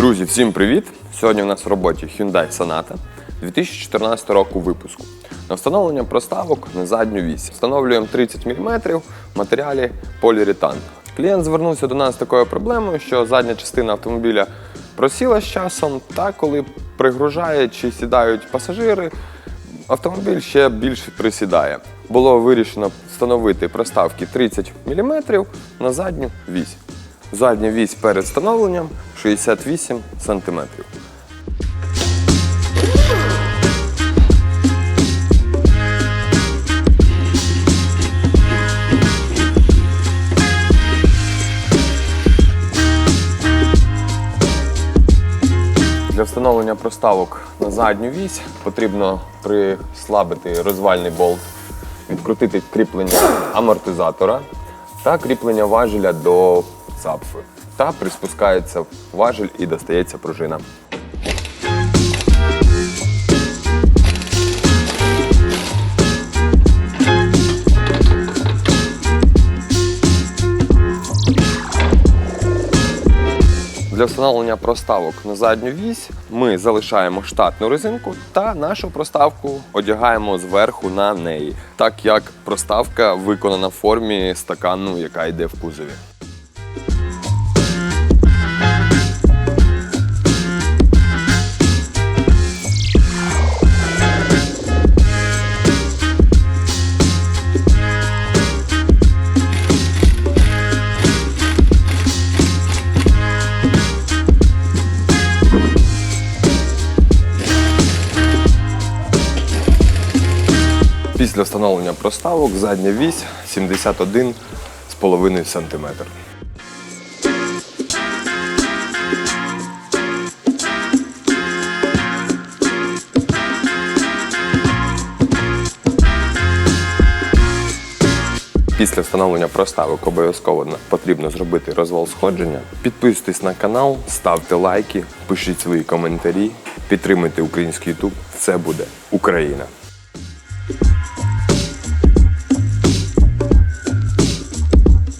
Друзі, всім привіт! Сьогодні у нас в роботі Hyundai Sonata 2014 року випуску. На встановлення проставок на задню вісь. Встановлюємо 30 мм в матеріалі поліуретан. Клієнт звернувся до нас з такою проблемою, що задня частина автомобіля просіла з часом, та коли пригружає чи сідають пасажири, автомобіль ще більше присідає. Було вирішено встановити проставки 30 мм на задню вісь. Задня вісь перед встановленням 68 см. Для встановлення проставок на задню вісь потрібно прислабити розвальний болт, відкрутити кріплення амортизатора та кріплення важеля до цапфи. Та приспускається важель і достається пружина. Для встановлення проставок на задню вісь ми залишаємо штатну резинку та нашу проставку одягаємо зверху на неї, так як проставка виконана в формі стакану, яка йде в кузові. Після встановлення проставок задня вісь 71,5 см. Після встановлення проставок обов'язково потрібно зробити розвал сходження. Підписуйтесь на канал, ставте лайки, пишіть свої коментарі, підтримуйте український YouTube. Це буде Україна.